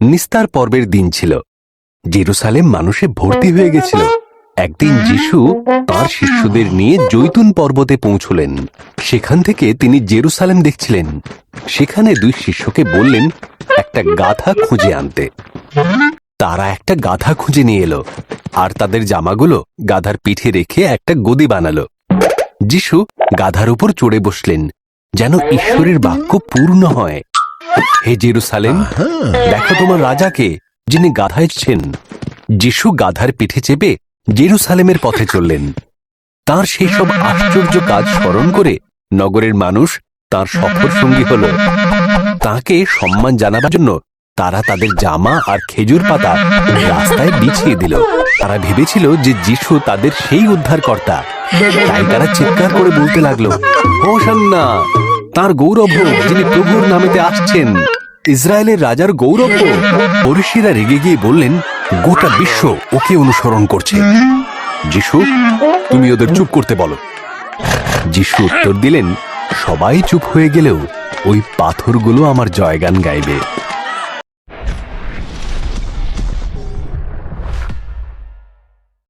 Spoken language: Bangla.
নিস্তার পর্বের দিন ছিল। জেরুসালেম মানুষে ভর্তি হয়ে গেছিল। একদিন যিশু তার শিষ্যদের নিয়ে জৈতুন পর্বতে পৌঁছলেন। সেখান থেকে তিনি জেরুসালেম দেখছিলেন। সেখানে দুই শিষ্যকে বললেন, একটা গাধা খুঁজে আনতে। তারা একটা গাধা খুঁজে নিয়ে এলো আর তাদের জামাগুলো গাধার পিঠে রেখে একটা গদি বানালো। যিশু গাধার উপর চড়ে বসলেন, যেন ঈশ্বরের বাক্য পূর্ণ হয়। হে জেরুসালেম দেখো তোমার রাজাকে যিনি গাধায় ছেন যিশু গাধার পিঠে চেপে জেরুসালেমের পথে চললেন। তার সেই সব আশ্চর্য কাজ স্মরণ করে নগরের মানুষ তার সফর সঙ্গী হল। তাকে সম্মান জানাবার জন্য তারা তাদের জামা আর খেজুর পাতা রাস্তায় বিছিয়ে দিল। তারা ভেবেছিল যে যিশু তাদের সেই উদ্ধারকর্তা। তাই তারা চিৎকার করে বলতে লাগল হোসান্না তার গৌরব যিনি প্রভুর নামেতে আসছেন। ইসরায়েলের রাজার গৌরব হোক পরিষীরা রেগে গিয়ে বললেন, গোটা বিশ্ব ওকে অনুসরণ করছে। যিশু, তুমি ওদের চুপ করতে বলো। যিশু উত্তর দিলেন, সবাই চুপ হয়ে গেলেও ওই পাথরগুলো আমার জয়গান গাইবে।